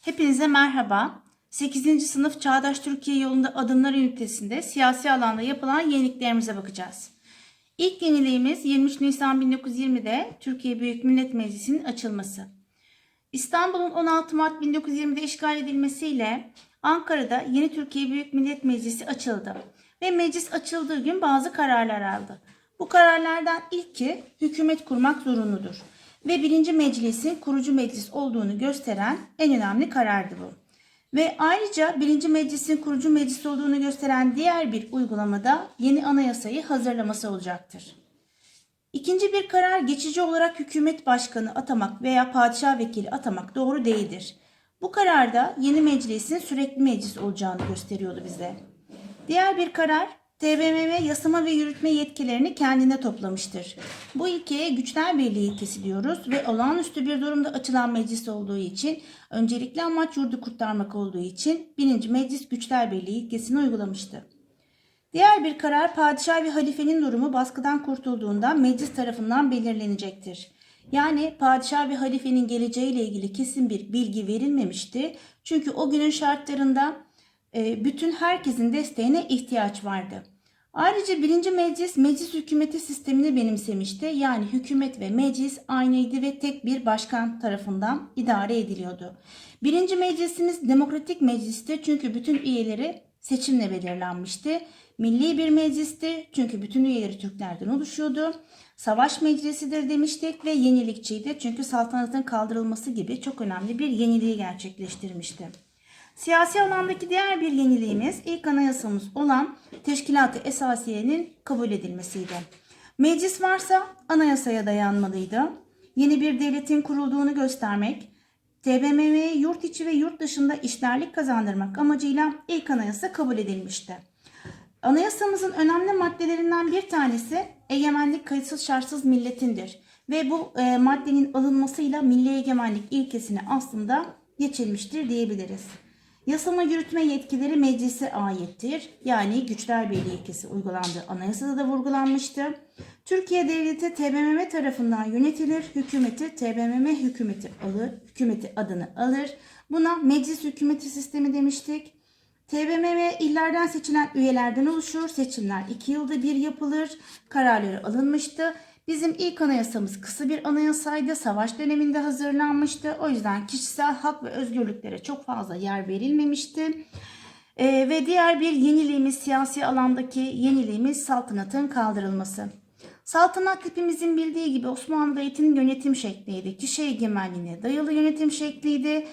Hepinize merhaba. 8. sınıf Çağdaş Türkiye yolunda adımlar ünitesinde siyasi alanda yapılan yeniliklerimize bakacağız. İlk yeniliğimiz 23 Nisan 1920'de Türkiye Büyük Millet Meclisi'nin açılması. İstanbul'un 16 Mart 1920'de işgal edilmesiyle Ankara'da yeni Türkiye Büyük Millet Meclisi açıldı ve meclis açıldığı gün bazı kararlar aldı. Bu kararlardan ilki hükümet kurmak zorunludur ve birinci meclisin kurucu meclis olduğunu gösteren en önemli karardı bu. Ve ayrıca birinci meclisin kurucu meclis olduğunu gösteren diğer bir uygulamada yeni anayasayı hazırlaması olacaktır. İkinci bir karar geçici olarak hükümet başkanı atamak veya padişah vekili atamak doğru değildir. Bu kararda yeni meclisin sürekli meclis olacağını gösteriyordu bize. Diğer bir karar TBMM yasama ve yürütme yetkilerini kendine toplamıştır. Bu ilkeye güçler birliği ilkesi diyoruz ve olağanüstü bir durumda açılan meclis olduğu için öncelikli amaç yurdu kurtarmak olduğu için birinci meclis güçler birliği ilkesini uygulamıştı. Diğer bir karar padişah ve halifenin durumu baskıdan kurtulduğunda meclis tarafından belirlenecektir. Yani padişah ve halifenin geleceğiyle ilgili kesin bir bilgi verilmemişti. Çünkü o günün şartlarında e, bütün herkesin desteğine ihtiyaç vardı. Ayrıca birinci meclis meclis hükümeti sistemini benimsemişti. Yani hükümet ve meclis aynıydı ve tek bir başkan tarafından idare ediliyordu. Birinci meclisimiz demokratik meclisti çünkü bütün üyeleri seçimle belirlenmişti. Milli bir meclisti çünkü bütün üyeleri Türklerden oluşuyordu. Savaş meclisidir demiştik ve yenilikçiydi çünkü saltanatın kaldırılması gibi çok önemli bir yeniliği gerçekleştirmişti. Siyasi alandaki diğer bir yeniliğimiz ilk anayasamız olan Teşkilat-ı Esasiye'nin kabul edilmesiydi. Meclis varsa anayasaya dayanmalıydı. Yeni bir devletin kurulduğunu göstermek, TBMM'ye yurt içi ve yurt dışında işlerlik kazandırmak amacıyla ilk anayasa kabul edilmişti. Anayasamızın önemli maddelerinden bir tanesi egemenlik kayıtsız şartsız milletindir. Ve bu e, maddenin alınmasıyla milli egemenlik ilkesine aslında geçilmiştir diyebiliriz. Yasama yürütme yetkileri meclise aittir. Yani güçler birliği ilkesi uygulandı. Anayasada da vurgulanmıştı. Türkiye Devleti TBMM tarafından yönetilir. Hükümeti TBMM hükümeti alır. Hükümeti adını alır. Buna meclis hükümeti sistemi demiştik. TBMM illerden seçilen üyelerden oluşur. Seçimler iki yılda bir yapılır. Kararları alınmıştı. Bizim ilk anayasamız kısa bir anayasaydı. Savaş döneminde hazırlanmıştı. O yüzden kişisel hak ve özgürlüklere çok fazla yer verilmemişti. Ee, ve diğer bir yeniliğimiz siyasi alandaki yeniliğimiz saltanatın kaldırılması. Saltanat hepimizin bildiği gibi Osmanlı Devleti'nin yönetim şekliydi. Kişi egemenliğine dayalı yönetim şekliydi.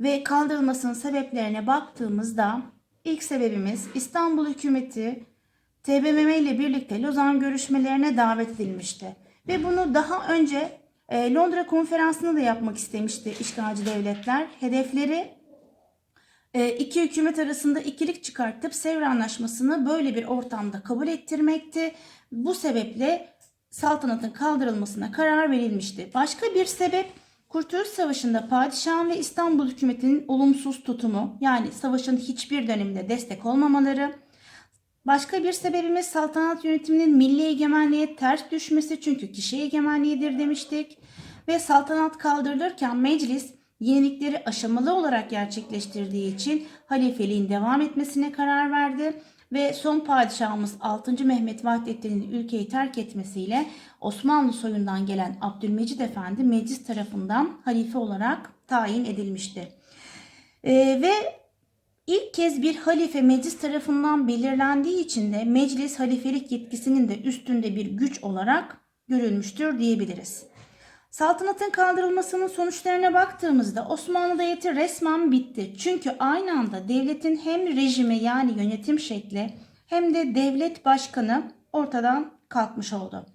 Ve kaldırılmasının sebeplerine baktığımızda ilk sebebimiz İstanbul hükümeti TBMM ile birlikte Lozan görüşmelerine davet edilmişti. Ve bunu daha önce e, Londra konferansında da yapmak istemişti işgalci devletler. Hedefleri e, iki hükümet arasında ikilik çıkartıp Sevr Anlaşması'nı böyle bir ortamda kabul ettirmekti. Bu sebeple saltanatın kaldırılmasına karar verilmişti. Başka bir sebep Kurtuluş Savaşı'nda padişahın ve İstanbul hükümetinin olumsuz tutumu yani savaşın hiçbir döneminde destek olmamaları. Başka bir sebebimiz saltanat yönetiminin milli egemenliğe ters düşmesi çünkü kişi egemenliğidir demiştik. Ve saltanat kaldırılırken meclis yenilikleri aşamalı olarak gerçekleştirdiği için halifeliğin devam etmesine karar verdi. Ve son padişahımız 6. Mehmet Vahdettin'in ülkeyi terk etmesiyle Osmanlı soyundan gelen Abdülmecid Efendi meclis tarafından halife olarak tayin edilmişti. Ee, ve İlk kez bir halife meclis tarafından belirlendiği için de meclis halifelik yetkisinin de üstünde bir güç olarak görülmüştür diyebiliriz. Saltanatın kaldırılmasının sonuçlarına baktığımızda Osmanlı Devleti resmen bitti. Çünkü aynı anda devletin hem rejimi yani yönetim şekli hem de devlet başkanı ortadan kalkmış oldu.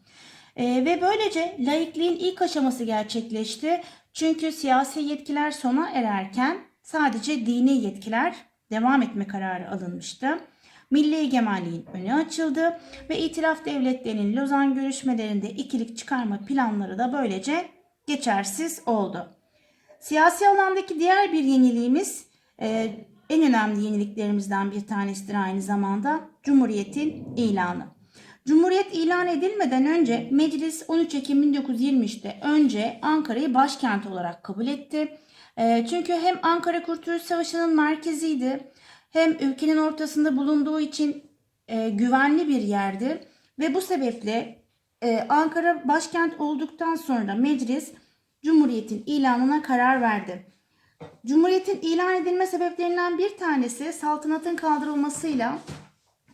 Ee, ve böylece laikliğin ilk aşaması gerçekleşti. Çünkü siyasi yetkiler sona ererken sadece dini yetkiler devam etme kararı alınmıştı. Milli egemenliğin önü açıldı ve itilaf devletlerinin Lozan görüşmelerinde ikilik çıkarma planları da böylece geçersiz oldu. Siyasi alandaki diğer bir yeniliğimiz e, en önemli yeniliklerimizden bir tanesidir aynı zamanda Cumhuriyet'in ilanı. Cumhuriyet ilan edilmeden önce meclis 13 Ekim 1923'te önce Ankara'yı başkent olarak kabul etti. Ee, çünkü hem Ankara Kurtuluş Savaşı'nın merkeziydi hem ülkenin ortasında bulunduğu için e, güvenli bir yerdi ve bu sebeple e, Ankara başkent olduktan sonra meclis Cumhuriyet'in ilanına karar verdi. Cumhuriyetin ilan edilme sebeplerinden bir tanesi saltanatın kaldırılmasıyla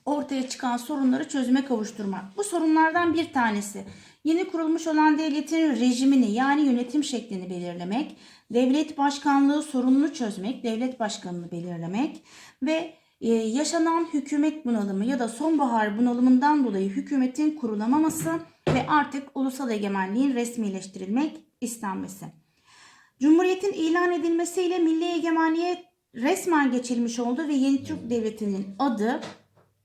ortaya çıkan sorunları çözüme kavuşturmak. Bu sorunlardan bir tanesi yeni kurulmuş olan devletin rejimini yani yönetim şeklini belirlemek, devlet başkanlığı sorununu çözmek, devlet başkanını belirlemek ve e, yaşanan hükümet bunalımı ya da sonbahar bunalımından dolayı hükümetin kurulamaması ve artık ulusal egemenliğin resmileştirilmek istenmesi. Cumhuriyetin ilan edilmesiyle milli egemenliğe resmen geçilmiş oldu ve yeni Türk Devleti'nin adı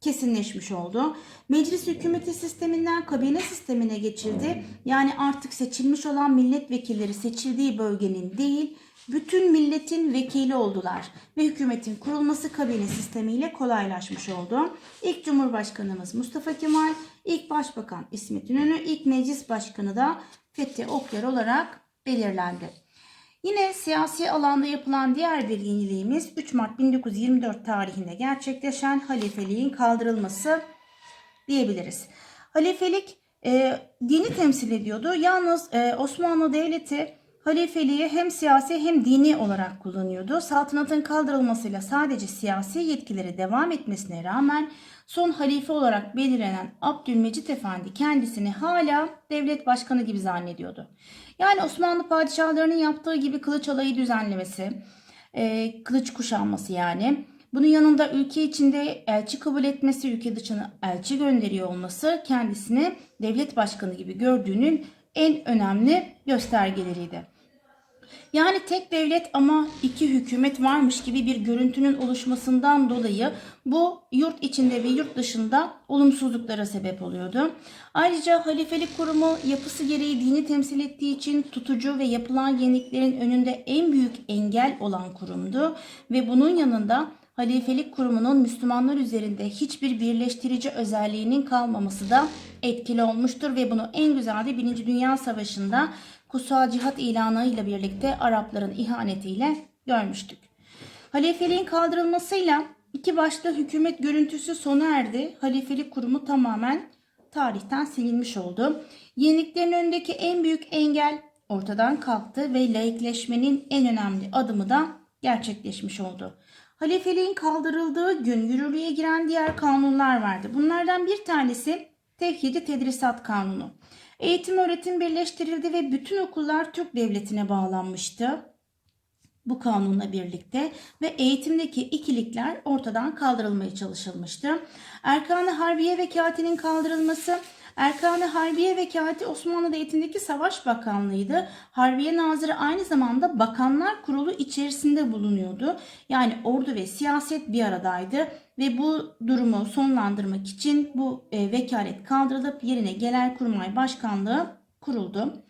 kesinleşmiş oldu. Meclis hükümeti sisteminden kabine sistemine geçildi. Yani artık seçilmiş olan milletvekilleri seçildiği bölgenin değil, bütün milletin vekili oldular ve hükümetin kurulması kabine sistemiyle kolaylaşmış oldu. İlk Cumhurbaşkanımız Mustafa Kemal, ilk Başbakan İsmet İnönü, ilk Meclis Başkanı da Fethi Okyar olarak belirlendi. Yine siyasi alanda yapılan diğer bir yeniliğimiz 3 Mart 1924 tarihinde gerçekleşen halifeliğin kaldırılması diyebiliriz. Halifelik e, dini temsil ediyordu. Yalnız e, Osmanlı Devleti halifeliği hem siyasi hem dini olarak kullanıyordu. Saltanatın kaldırılmasıyla sadece siyasi yetkileri devam etmesine rağmen son halife olarak belirlenen Abdülmecit Efendi kendisini hala devlet başkanı gibi zannediyordu. Yani Osmanlı padişahlarının yaptığı gibi kılıç alayı düzenlemesi, e, kılıç kuşanması yani. Bunun yanında ülke içinde elçi kabul etmesi, ülke dışına elçi gönderiyor olması kendisini devlet başkanı gibi gördüğünün en önemli göstergeleriydi. Yani tek devlet ama iki hükümet varmış gibi bir görüntünün oluşmasından dolayı bu yurt içinde ve yurt dışında olumsuzluklara sebep oluyordu. Ayrıca halifelik kurumu yapısı gereği dini temsil ettiği için tutucu ve yapılan yeniliklerin önünde en büyük engel olan kurumdu ve bunun yanında halifelik kurumunun Müslümanlar üzerinde hiçbir birleştirici özelliğinin kalmaması da etkili olmuştur ve bunu en güzel de 1. Dünya Savaşı'nda kutsal cihat ilanıyla birlikte Arapların ihanetiyle görmüştük. Halifeliğin kaldırılmasıyla iki başlı hükümet görüntüsü sona erdi. Halifelik kurumu tamamen tarihten silinmiş oldu. Yeniliklerin önündeki en büyük engel ortadan kalktı ve laikleşmenin en önemli adımı da gerçekleşmiş oldu. Halifeliğin kaldırıldığı gün yürürlüğe giren diğer kanunlar vardı. Bunlardan bir tanesi Tevhidi Tedrisat Kanunu. Eğitim öğretim birleştirildi ve bütün okullar Türk Devleti'ne bağlanmıştı bu kanunla birlikte ve eğitimdeki ikilikler ortadan kaldırılmaya çalışılmıştı. Erkan-ı Harbiye Vekati'nin kaldırılması Erkan-ı Harbiye Vekati Osmanlı Devleti'ndeki Savaş Bakanlığı'ydı. Harbiye Nazırı aynı zamanda Bakanlar Kurulu içerisinde bulunuyordu. Yani ordu ve siyaset bir aradaydı ve bu durumu sonlandırmak için bu e, vekalet kaldırılıp yerine Genelkurmay Başkanlığı kuruldu.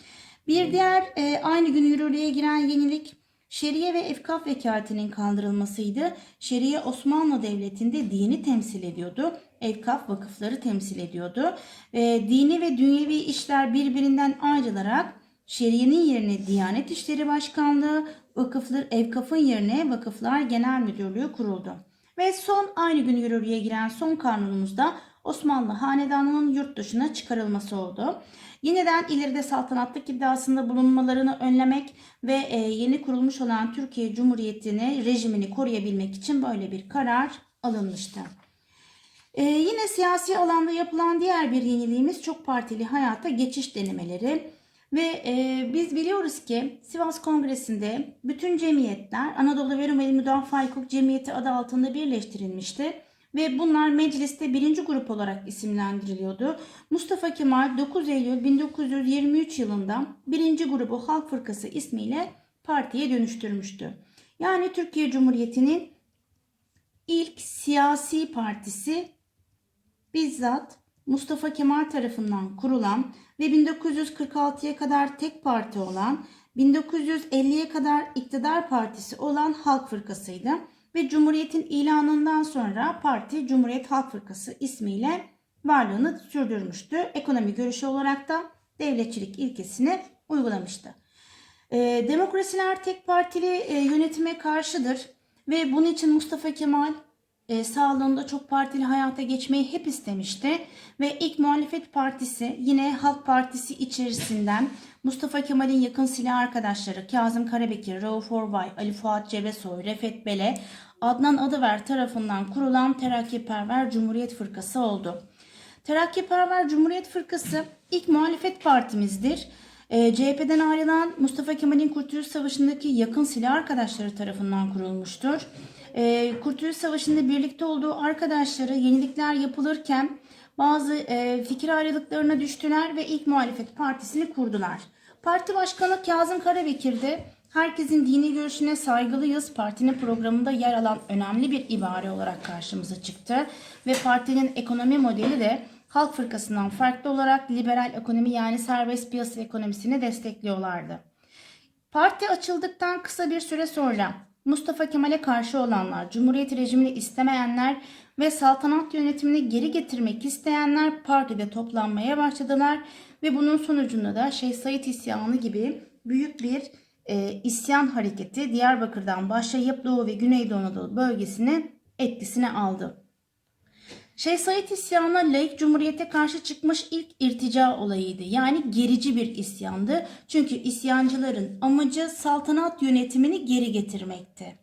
Bir diğer e, aynı gün yürürlüğe giren yenilik Şeriye ve Efkaf vekaletinin kaldırılmasıydı. Şeriye Osmanlı Devleti'nde dini temsil ediyordu. Evkaf vakıfları temsil ediyordu. E, dini ve dünyevi işler birbirinden ayrılarak Şeriye'nin yerine Diyanet İşleri Başkanlığı, vakıflar, evkafın yerine Vakıflar Genel Müdürlüğü kuruldu. Ve son aynı gün yürürlüğe giren son kanunumuzda Osmanlı Hanedanı'nın yurt dışına çıkarılması oldu. Yeniden ileride saltanatlık iddiasında bulunmalarını önlemek ve e, yeni kurulmuş olan Türkiye Cumhuriyeti'ni, rejimini koruyabilmek için böyle bir karar alınmıştı. Ee, yine siyasi alanda yapılan diğer bir yeniliğimiz çok partili hayata geçiş denemeleri. Ve e, biz biliyoruz ki Sivas Kongresi'nde bütün cemiyetler Anadolu ve Rumeli Müdafaa Hukuk Cemiyeti adı altında birleştirilmişti. Ve bunlar mecliste birinci grup olarak isimlendiriliyordu. Mustafa Kemal 9 Eylül 1923 yılında birinci grubu Halk Fırkası ismiyle partiye dönüştürmüştü. Yani Türkiye Cumhuriyeti'nin ilk siyasi partisi bizzat Mustafa Kemal tarafından kurulan ve 1946'ya kadar tek parti olan, 1950'ye kadar iktidar partisi olan Halk Fırkası'ydı ve Cumhuriyet'in ilanından sonra parti Cumhuriyet Halk Fırkası ismiyle varlığını sürdürmüştü. Ekonomi görüşü olarak da devletçilik ilkesini uygulamıştı. E, demokrasiler tek partili e, yönetime karşıdır ve bunun için Mustafa Kemal e, sağlığında çok partili hayata geçmeyi hep istemişti ve ilk muhalefet partisi yine Halk Partisi içerisinden Mustafa Kemal'in yakın silah arkadaşları Kazım Karabekir, Rauf Orbay, Ali Fuat Cebesoy, Refet Bele, Adnan Adıver tarafından kurulan Terakkiperver Cumhuriyet Fırkası oldu. Terakkiperver Cumhuriyet Fırkası ilk muhalefet partimizdir. E, CHP'den ayrılan Mustafa Kemal'in Kurtuluş Savaşı'ndaki yakın silah arkadaşları tarafından kurulmuştur. E, Kurtuluş Savaşı'nda birlikte olduğu arkadaşları yenilikler yapılırken bazı e, fikir ayrılıklarına düştüler ve ilk muhalefet partisini kurdular. Parti Başkanı Kazım Karabekir de herkesin dini görüşüne saygılıyız partinin programında yer alan önemli bir ibare olarak karşımıza çıktı ve partinin ekonomi modeli de Halk Fırkası'ndan farklı olarak liberal ekonomi yani serbest piyasa ekonomisini destekliyorlardı. Parti açıldıktan kısa bir süre sonra Mustafa Kemal'e karşı olanlar, Cumhuriyet rejimini istemeyenler ve saltanat yönetimini geri getirmek isteyenler partide toplanmaya başladılar ve bunun sonucunda da Şeyh Said isyanı gibi büyük bir e, isyan hareketi Diyarbakır'dan başlayıp Doğu ve Güneydoğu Anadolu bölgesini etkisine aldı. Şeyh Said isyanı laik cumhuriyete karşı çıkmış ilk irtica olayıydı. Yani gerici bir isyandı. Çünkü isyancıların amacı saltanat yönetimini geri getirmekti.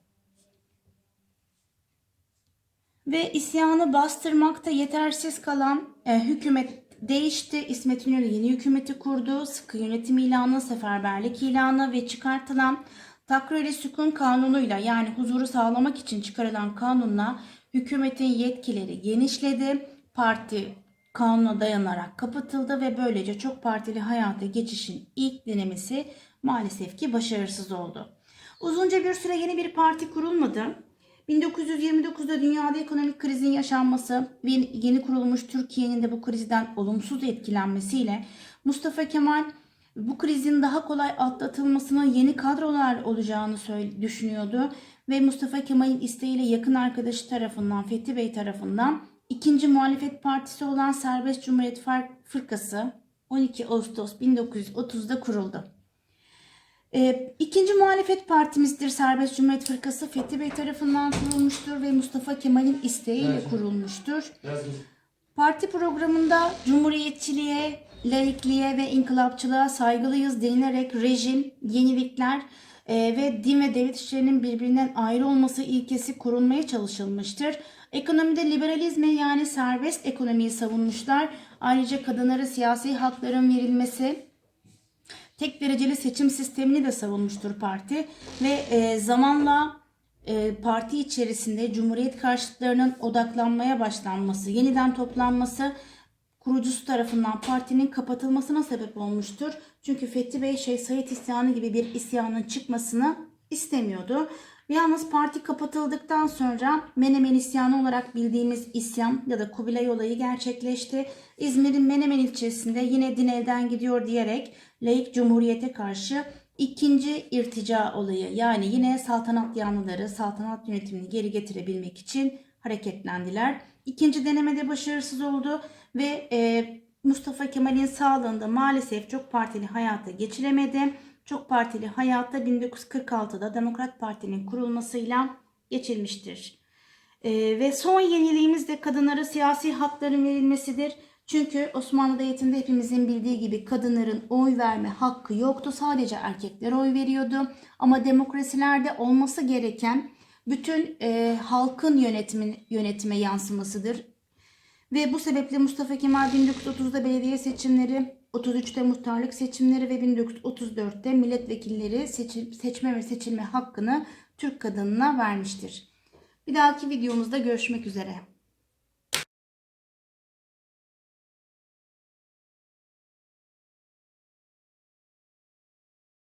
Ve isyanı bastırmakta yetersiz kalan e, hükümet değişti. İsmet İnönü yeni hükümeti kurdu. Sıkı yönetim ilanı, seferberlik ilanı ve çıkartılan Takriri Sükun Kanunu'yla yani huzuru sağlamak için çıkarılan kanunla hükümetin yetkileri genişledi. Parti kanuna dayanarak kapatıldı ve böylece çok partili hayata geçişin ilk denemesi maalesef ki başarısız oldu. Uzunca bir süre yeni bir parti kurulmadı. 1929'da dünyada ekonomik krizin yaşanması ve yeni kurulmuş Türkiye'nin de bu krizden olumsuz etkilenmesiyle Mustafa Kemal bu krizin daha kolay atlatılmasına yeni kadrolar olacağını düşünüyordu ve Mustafa Kemal'in isteğiyle yakın arkadaşı tarafından Fethi Bey tarafından ikinci muhalefet partisi olan Serbest Cumhuriyet Fırkası 12 Ağustos 1930'da kuruldu. Ee, ikinci muhalefet partimizdir Serbest Cumhuriyet Fırkası Fethi Bey tarafından kurulmuştur ve Mustafa Kemal'in isteğiyle kurulmuştur. Parti programında cumhuriyetçiliğe, laikliğe ve inkılapçılığa saygılıyız denilerek rejim, yenilikler e, ve din ve devlet işlerinin birbirinden ayrı olması ilkesi korunmaya çalışılmıştır. Ekonomide liberalizme yani serbest ekonomiyi savunmuşlar. Ayrıca kadınlara siyasi hakların verilmesi, tek dereceli seçim sistemini de savunmuştur parti ve e, zamanla parti içerisinde Cumhuriyet karşıtlarının odaklanmaya başlanması, yeniden toplanması kurucusu tarafından partinin kapatılmasına sebep olmuştur. Çünkü Fethi Bey Şeyh Said isyanı gibi bir isyanın çıkmasını istemiyordu. Yalnız parti kapatıldıktan sonra Menemen isyanı olarak bildiğimiz isyan ya da Kubilay olayı gerçekleşti. İzmir'in Menemen ilçesinde yine din elden gidiyor diyerek laik cumhuriyete karşı ikinci irtica olayı yani yine saltanat yanlıları saltanat yönetimini geri getirebilmek için hareketlendiler. İkinci denemede başarısız oldu ve e, Mustafa Kemal'in sağlığında maalesef çok partili hayata geçiremedi. Çok partili hayatta 1946'da Demokrat Parti'nin kurulmasıyla geçirmiştir. E, ve son yeniliğimiz de kadınlara siyasi hakların verilmesidir. Çünkü Osmanlı Devleti'nde hepimizin bildiği gibi kadınların oy verme hakkı yoktu. Sadece erkekler oy veriyordu. Ama demokrasilerde olması gereken bütün e, halkın yönetimin, yönetime yansımasıdır. Ve bu sebeple Mustafa Kemal 1930'da belediye seçimleri, 33'te muhtarlık seçimleri ve 1934'te milletvekilleri seçim, seçme ve seçilme hakkını Türk kadınına vermiştir. Bir dahaki videomuzda görüşmek üzere.